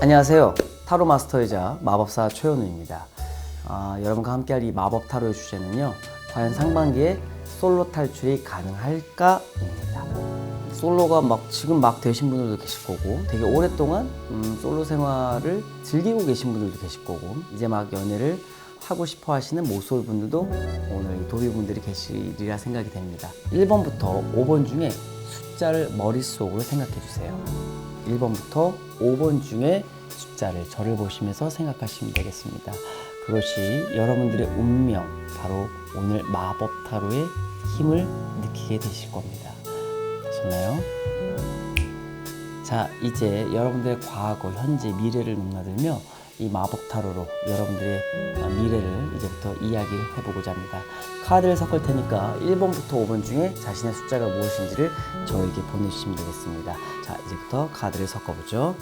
안녕하세요. 타로 마스터이자 마법사 최현우입니다. 아, 여러분과 함께할 이 마법 타로의 주제는요. 과연 상반기에 솔로 탈출이 가능할까입니다. 솔로가 막 지금 막 되신 분들도 계실 거고 되게 오랫동안 음, 솔로 생활을 즐기고 계신 분들도 계실 거고 이제 막 연애를 하고 싶어 하시는 모쏠 분들도 오늘 이 도비 분들이 계시리라 생각이 됩니다. 1번부터 5번 중에 숫자를 머릿속으로 생각해 주세요. 1번부터 5번 중에 숫자를 저를 보시면서 생각하시면 되겠습니다. 그것이 여러분들의 운명, 바로 오늘 마법 타로의 힘을 느끼게 되실 겁니다. 되셨나요? 자, 이제 여러분들의 과거, 현재, 미래를 넘나들며 이 마법 타로로 여러분들의 어, 미래를 이제부터 이야기를 해보고자 합니다. 카드를 섞을 테니까 1번부터 5번 중에 자신의 숫자가 무엇인지를 저에게 보내주시면 되겠습니다. 자, 이제부터 카드를 섞어보죠.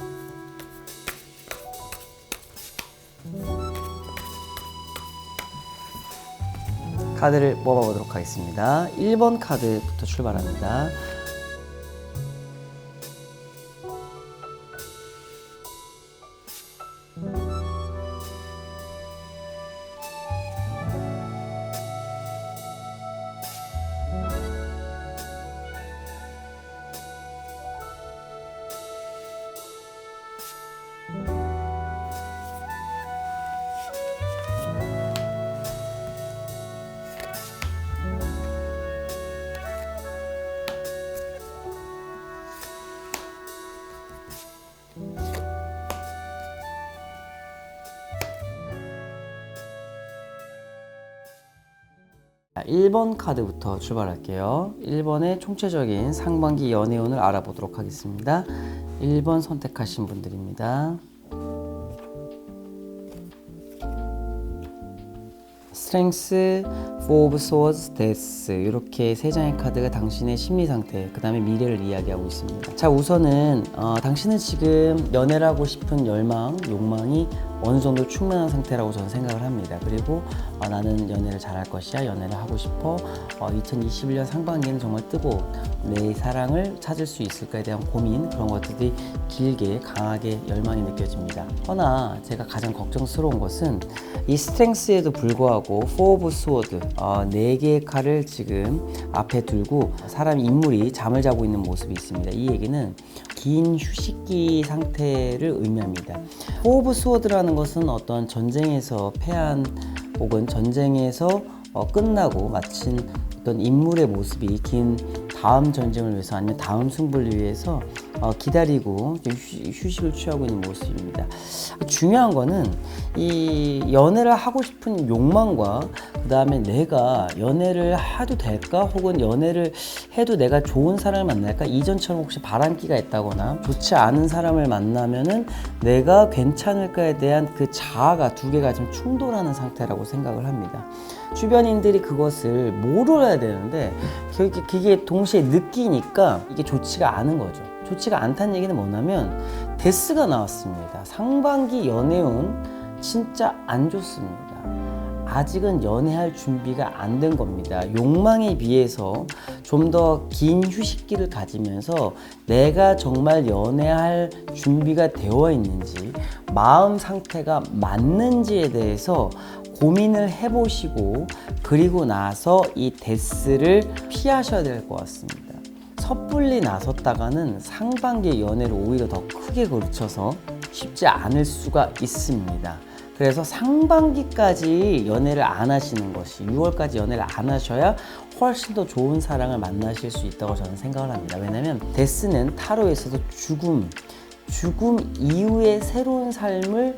카드를 뽑아보도록 하겠습니다. 1번 카드부터 출발합니다. 자, 1번 카드부터 출발할게요. 1번의 총체적인 상반기 연애운을 알아보도록 하겠습니다. 1번 선택하신 분들입니다. 스트렝스, 포 오브 소워즈, 데스 이렇게 세 장의 카드가 당신의 심리 상태, 그 다음에 미래를 이야기하고 있습니다. 자 우선은 어, 당신은 지금 연애를 하고 싶은 열망, 욕망이 어느 정도 충만한 상태라고 저는 생각을 합니다. 그리고 어, 나는 연애를 잘할 것이야, 연애를 하고 싶어. 어, 2021년 상반기에는 정말 뜨고 내 사랑을 찾을 수 있을까에 대한 고민 그런 것들이 길게 강하게 열망이 느껴집니다. 허나 제가 가장 걱정스러운 것은 이 스트렝스에도 불구하고 포 오브 스워드 어, 네 개의 칼을 지금 앞에 두고 사람 인물이 잠을 자고 있는 모습이 있습니다. 이 얘기는 긴 휴식기 상태를 의미합니다. 포 오브 스워드라는 것은 어떤 전쟁에서 패한 혹은 전쟁에서 어, 끝나고 마친 어떤 인물의 모습이 긴 다음 전쟁을 위해서 아니면 다음 승부를 위해서 어, 기다리고 휴식을 취하고 있는 모습입니다. 중요한 거는 이 연애를 하고 싶은 욕망과 그 다음에 내가 연애를 해도 될까 혹은 연애를 해도 내가 좋은 사람을 만날까 이전처럼 혹시 바람기가 있다거나 좋지 않은 사람을 만나면은 내가 괜찮을까에 대한 그 자아가 두 개가 좀 충돌하는 상태라고 생각을 합니다. 주변인들이 그것을 모르야 되는데 그게, 그게 동시에 느끼니까 이게 좋지가 않은 거죠. 좋지가 않다는 얘기는 뭐냐면 데스가 나왔습니다. 상반기 연애운 진짜 안 좋습니다. 아직은 연애할 준비가 안 된 겁니다. 욕망에 비해서 좀 더 긴 휴식기를 가지면서 내가 정말 연애할 준비가 되어 있는지 마음 상태가 맞는지에 대해서 고민을 해보시고 그리고 나서 이 데스를 피하셔야 될 것 같습니다. 섣불리 나섰다가는 상반기 연애를 오히려 더 크게 걸쳐서 쉽지 않을 수가 있습니다. 그래서 상반기까지 연애를 안 하시는 것이 6월까지 연애를 안 하셔야 훨씬 더 좋은 사랑을 만나실 수 있다고 저는 생각을 합니다. 왜냐면 데스는 타로에서도 죽음, 죽음 이후의 새로운 삶을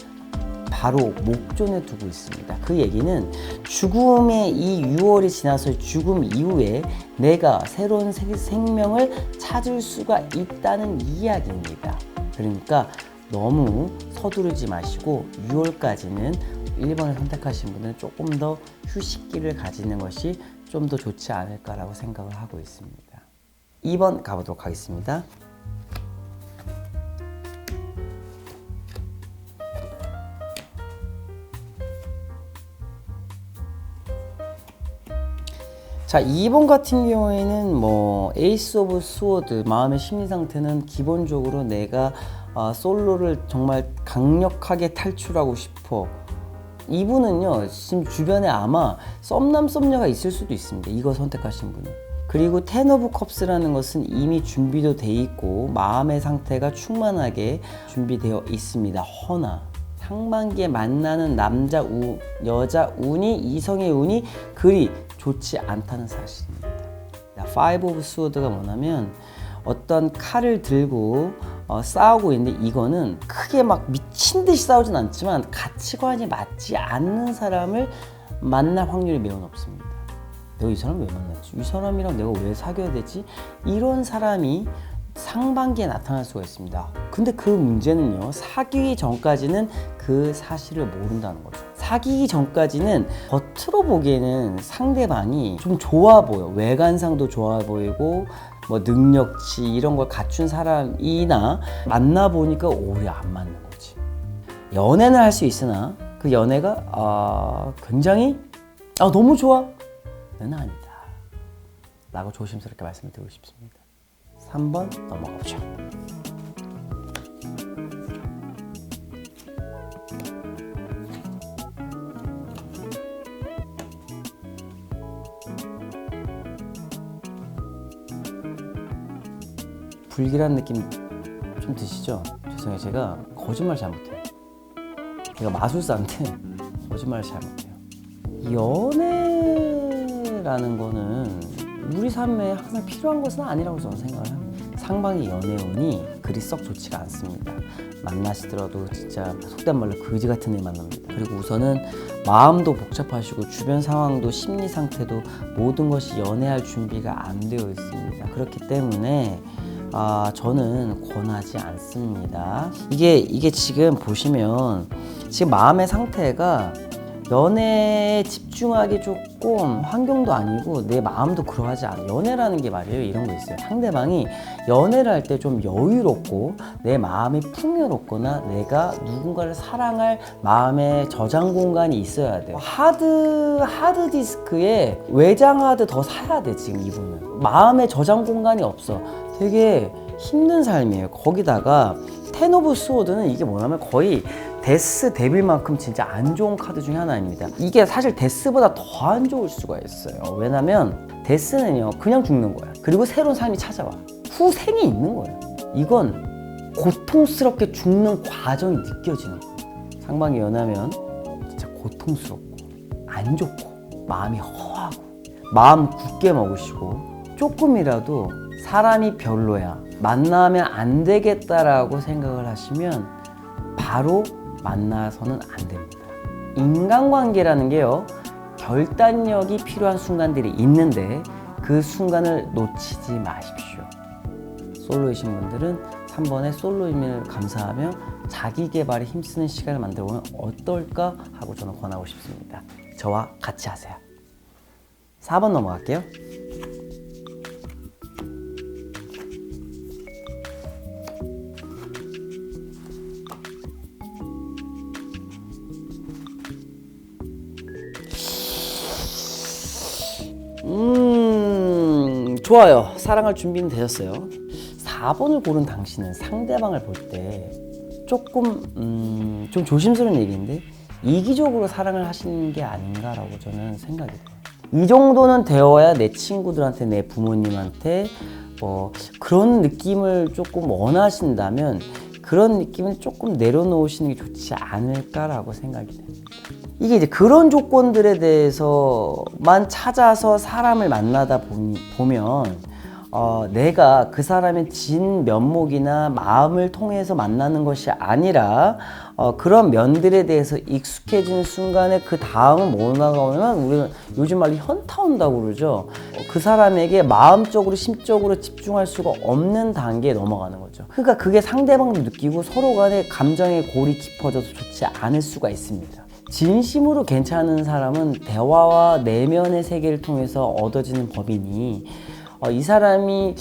바로 목전에 두고 있습니다. 그 얘기는 죽음의 이 6월이 지나서 죽음 이후에 내가 새로운 생- 생명을 찾을 수가 있다는 이야기입니다. 그러니까 너무 서두르지 마시고 6월까지는 1번을 선택하신 분은 조금 더 휴식기를 가지는 것이 좀 더 좋지 않을까라고 생각을 하고 있습니다. 2번 가보도록 하겠습니다. 자, 2번 같은 경우에는 뭐 에이스 오브 스워드 마음의 심리 상태는 기본적으로 내가 아, 솔로를 정말 강력하게 탈출하고 싶어. 이분은요 지금 주변에 아마 썸남 썸녀가 있을 수도 있습니다. 이거 선택하신 분이. 그리고 텐 오브 컵스라는 것은 이미 준비도 돼 있고 마음의 상태가 충만하게 준비되어 있습니다. 허나 상반기에 만나는 남자 우, 여자 운이 이성의 운이 그리 좋지 않다는 사실입니다. 파이브 오브 스워드가 뭐냐면 어떤 칼을 들고 어, 싸우고 있는데 이거는 크게 막 미친 듯이 싸우진 않지만 가치관이 맞지 않는 사람을 만날 확률이 매우 높습니다. 내가 이 사람 왜 만났지? 이 사람이랑 내가 왜 사귀어야 되지? 이런 사람이 상반기에 나타날 수가 있습니다. 근데 그 문제는요, 사귀기 전까지는 그 사실을 모른다는 거죠. 사귀기 전까지는 겉으로 보기에는 상대방이 좀 좋아 보여. 외관상도 좋아 보이고, 뭐 능력치 이런 걸 갖춘 사람이나 만나보니까 오히려 안 맞는 거지. 연애는 할 수 있으나 그 연애가 아, 굉장히 아, 너무 좋아. 는 아니다. 라고 조심스럽게 말씀을 드리고 싶습니다. 3번 넘어가보죠. 불길한 느낌 좀 드시죠? 죄송해요. 제가 거짓말 잘 못해요. 제가 마술사인데 거짓말을 잘 못해요. 연애라는 거는 우리 삶에 항상 필요한 것은 아니라고 저는 생각을 합니다. 상방의 연애운이 그리 썩 좋지가 않습니다. 만나시더라도 진짜 속된 말로 거지 같은 애 만납니다. 그리고 우선은 마음도 복잡하시고 주변 상황도 심리 상태도 모든 것이 연애할 준비가 안 되어 있습니다. 그렇기 때문에 아, 저는 권하지 않습니다. 이게, 이게 지금 보시면 지금 마음의 상태가 연애에 집중하기 조금 환경도 아니고 내 마음도 그러하지 않아. 연애라는 게 말이에요. 이런 거 있어요. 상대방이 연애를 할 때 좀 여유롭고 내 마음이 풍요롭거나 내가 누군가를 사랑할 마음의 저장 공간이 있어야 돼요. 하드, 하드 디스크에 외장 하드 더 사야 돼, 지금 이분은. 마음의 저장 공간이 없어. 되게 힘든 삶이에요. 거기다가 텐 오브 스워드는 이게 뭐냐면 거의 데스 데빌만큼 진짜 안 좋은 카드 중에 하나입니다. 이게 사실 데스보다 더 안 좋을 수가 있어요. 왜냐면 데스는요 그냥 죽는 거야. 그리고 새로운 삶이 찾아와. 후생이 있는 거예요. 이건 고통스럽게 죽는 과정이 느껴지는 거예요. 상방이 연하면 진짜 고통스럽고 안 좋고 마음이 허하고 마음 굳게 먹으시고 조금이라도 사람이 별로야 만나면 안 되겠다라고 생각을 하시면 바로 만나서는 안 됩니다. 인간관계라는 게요, 결단력이 필요한 순간들이 있는데 그 순간을 놓치지 마십시오. 솔로이신 분들은 3번의 솔로임을 감사하며 자기 개발에 힘쓰는 시간을 만들어 보면 어떨까 하고 저는 권하고 싶습니다. 저와 같이 하세요. 4번 넘어갈게요. 좋아요. 사랑할 준비는 되셨어요. 4번을 고른 당신은 상대방을 볼 때 조금 음, 좀 조심스러운 얘기인데 이기적으로 사랑을 하시는 게 아닌가라고 저는 생각이 돼요. 이 정도는 되어야 내 친구들한테 내 부모님한테 뭐 그런 느낌을 조금 원하신다면 그런 느낌을 조금 내려놓으시는 게 좋지 않을까라고 생각이 됩니다. 이게 이제 그런 조건들에 대해서만 찾아서 사람을 만나다 보면 어, 내가 그 사람의 진 면목이나 마음을 통해서 만나는 것이 아니라 어, 그런 면들에 대해서 익숙해지는 순간에 그 다음은 뭐나가 오면 우리는 요즘 말로 현타 온다고 그러죠. 어, 그 사람에게 마음적으로 심적으로 집중할 수가 없는 단계에 넘어가는 거죠. 그러니까 그게 상대방도 느끼고 서로 간의 감정의 골이 깊어져서 좋지 않을 수가 있습니다. 진심으로 괜찮은 사람은 대화와 내면의 세계를 통해서 얻어지는 법이니 어, 이 사람이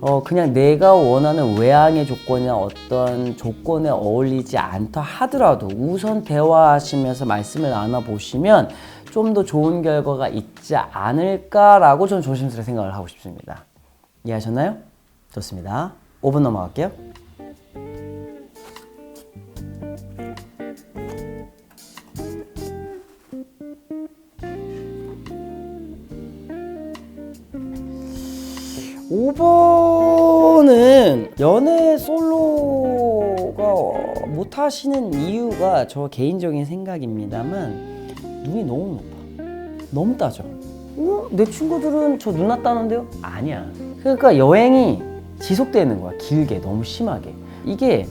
어, 그냥 내가 원하는 외향의 조건이나 어떤 조건에 어울리지 않다 하더라도 우선 대화하시면서 말씀을 나눠보시면 좀 더 좋은 결과가 있지 않을까라고 저는 조심스레 생각을 하고 싶습니다. 이해하셨나요? 좋습니다. 5분 넘어갈게요. 5번은 연애 솔로가 못 하시는 이유가 저 개인적인 생각입니다만 눈이 너무 높아. 너무 따져. 어? 내 친구들은 저 눈 낮다는데요? 아니야. 그러니까 여행이 지속되는 거야. 길게, 너무 심하게. 이게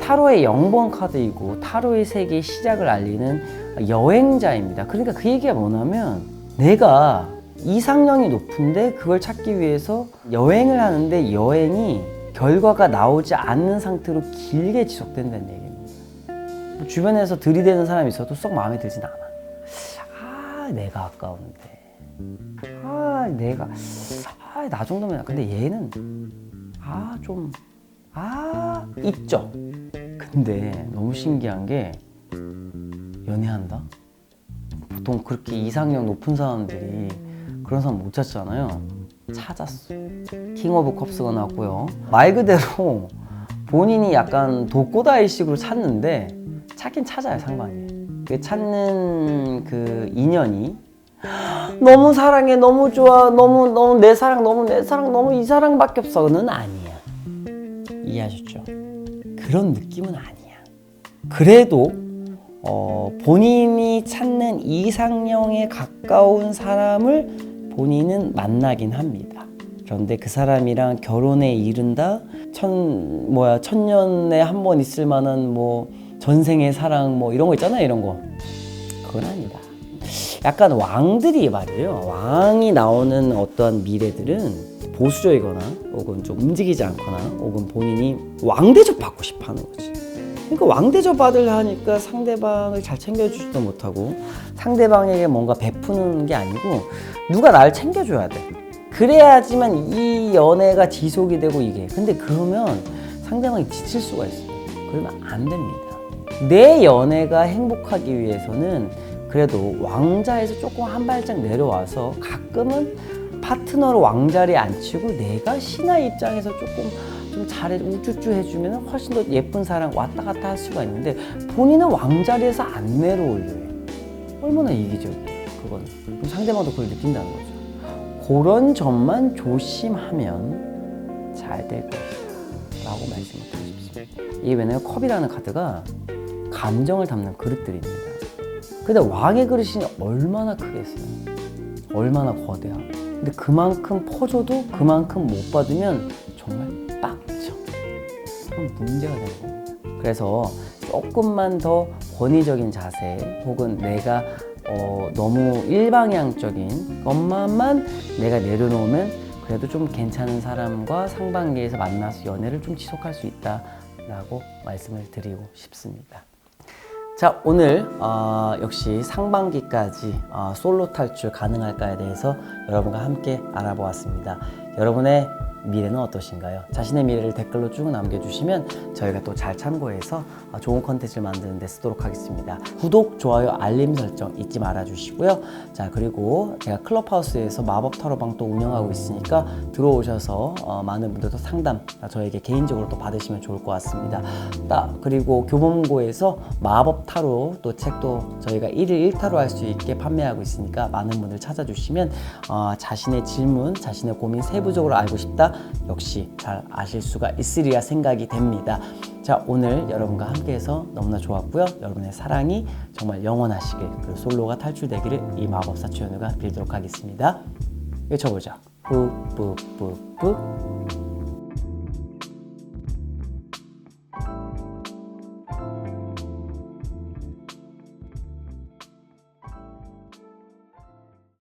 타로의 0번 카드이고 타로의 세계의 시작을 알리는 여행자입니다. 그러니까 그 얘기가 뭐냐면 내가 이상형이 높은데 그걸 찾기 위해서 여행을 하는데 여행이 결과가 나오지 않는 상태로 길게 지속된다는 얘기입니다. 주변에서 들이대는 사람이 있어도 썩 마음에 들진 않아. 아, 내가 아까운데. 아, 내가. 아, 나 정도면. 근데 얘는. 아, 좀. 아, 있죠. 근데 너무 신기한 게 연애한다? 보통 그렇게 이상형 높은 사람들이 그런 사람 못 찾잖아요. 찾았어. 킹 오브 컵스가 나왔고요. 말 그대로 본인이 약간 독고다이식으로 찾는데 찾긴 찾아요, 상관이. 그 찾는 그 인연이 너무 사랑해, 너무 좋아, 너무 너무 내 사랑, 너무 내 사랑, 너무 이 사랑밖에 없어는 아니야. 이해하셨죠? 그런 느낌은 아니야. 그래도 어, 본인이 찾는 이상형에 가까운 사람을 본인은 만나긴 합니다. 그런데 그 사람이랑 결혼에 이른다, 천 뭐야 천년에 한 번 있을 만한 뭐 전생의 사랑 뭐 이런 거 있잖아요, 이런 거. 그건 아니다. 약간 왕들이 말이에요. 왕이 나오는 어떠한 미래들은 보수적이거나 혹은 좀 움직이지 않거나 혹은 본인이 왕대접 받고 싶어 하는 거지. 그러니까 왕대접 받으려 하니까 상대방을 잘 챙겨주지도 못하고 상대방에게 뭔가 베푸는 게 아니고 누가 날 챙겨줘야 돼. 그래야지만 이 연애가 지속이 되고 이게. 근데 그러면 상대방이 지칠 수가 있어요. 그러면 안 됩니다. 내 연애가 행복하기 위해서는 그래도 왕자에서 조금 한 발짝 내려와서 가끔은 파트너를 왕자리에 앉히고 내가 신하 입장에서 조금 좀 잘해 우쭈쭈 해주면 훨씬 더 예쁜 사랑 왔다 갔다 할 수가 있는데 본인은 왕자리에서 안 내려올려요. 얼마나 이기적이에요. 그거는 그럼 상대방도 그걸 느낀다는 거죠. 그런 점만 조심하면 잘 될 것이다. 라고 말씀을 드리고 싶습니다. 이게 왜냐면 컵이라는 카드가 감정을 담는 그릇들입니다. 근데 왕의 그릇이 얼마나 크겠어요. 얼마나 거대하고. 근데 그만큼 퍼줘도 그만큼 못 받으면 정말. 그럼 문제가 되는 겁니다. 그래서 조금만 더 권위적인 자세 혹은 내가 어, 너무 일방향적인 것만만 내가 내려놓으면 그래도 좀 괜찮은 사람과 상반기에서 만나서 연애를 좀 지속할 수 있다라고 말씀을 드리고 싶습니다. 자 오늘 어, 역시 상반기까지 어, 솔로 탈출 가능할까에 대해서 여러분과 함께 알아보았습니다. 여러분의 미래는 어떠신가요? 자신의 미래를 댓글로 쭉 남겨주시면 저희가 또 잘 참고해서 어, 좋은 컨텐츠를 만드는 데 쓰도록 하겠습니다. 구독, 좋아요, 알림 설정 잊지 말아 주시고요. 자 그리고 제가 클럽하우스에서 마법 타로방 또 운영하고 있으니까 들어오셔서 어, 많은 분들도 상담 저에게 개인적으로 또 받으시면 좋을 것 같습니다. 딱 그리고 교보문고에서 마법 타로 또 책도 저희가 1일 1타로 할 수 있게 판매하고 있으니까 많은 분들 찾아주시면 어, 자신의 질문, 자신의 고민 세부적으로 알고 싶다 역시 잘 아실 수가 있으리라 생각이 됩니다. 자 오늘 여러분과 함께해서 너무나 좋았고요. 여러분의 사랑이 정말 영원하시길 그리고 솔로가 탈출되기를 이 마법사 최현우가 빌도록 하겠습니다. 외쳐보자. 뿌뿌뿌뿌